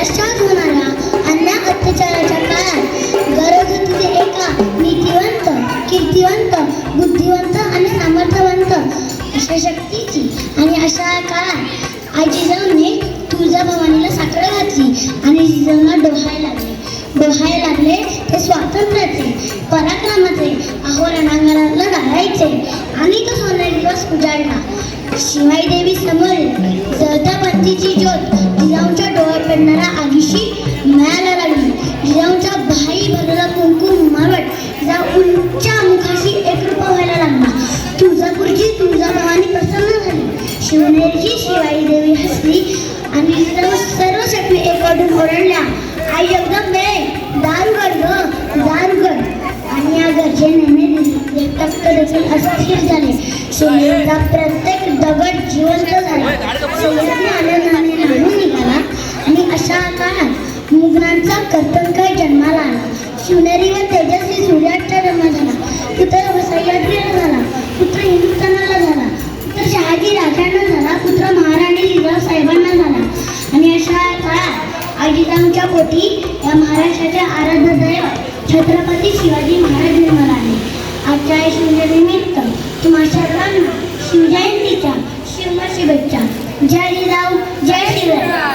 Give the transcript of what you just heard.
महाराष्ट्रात होणाऱ्या अन्या अत्याचाराच्या काळात गरज एका नीतिवंत कीर्तिवंत बुद्धिवंत आणि सामर्थ्यवंत अशा शक्तीची आणि अशा काळात आई जिजाऊने तुळजाभवानीला साखर घातली आणि जिजाऊंना डोहायला लागले. डोहायला लागले ते स्वातंत्र्याचे पराक्रमाचे अहो रणांगणाला लढायचे आणि तो सोनेरी दिवस उजाडला. शिवाई देवी समोर शिवनेरीची शिवाई देवी हसली आणि सर्व शक्ती एकवटून ओरडल्या आई एकदमे दान कर ग दारुगड आणि या गर्जनेने तप्त देखील अस्थिर झाले. शिवनेरीचा प्रत्येक दगड जिवंत झाला. सह्याद्री आनंदाने नाहून निघाला आणि अशा काळात मुघलांचा कर्तनकाय जन्माला आला. शिवनेरीवर तेजस्वी सूर्याचा जन्म झाला पुत्र सह्याद्रीला झाला. पुत्र हिंदुस्थानाला झाला. पुत्र शहाजी राजा काळात पोटी या महाराष्ट्राच्या आराध्य दैवत छत्रपती शिवाजी महाराज निर्माण आले आजच्या या शिवजयंतीनिमित्त तुम्हा सर्वांना शिवजयंतीच्या शिवमा शुभेच्छा जय जिजाऊ जय शिवराय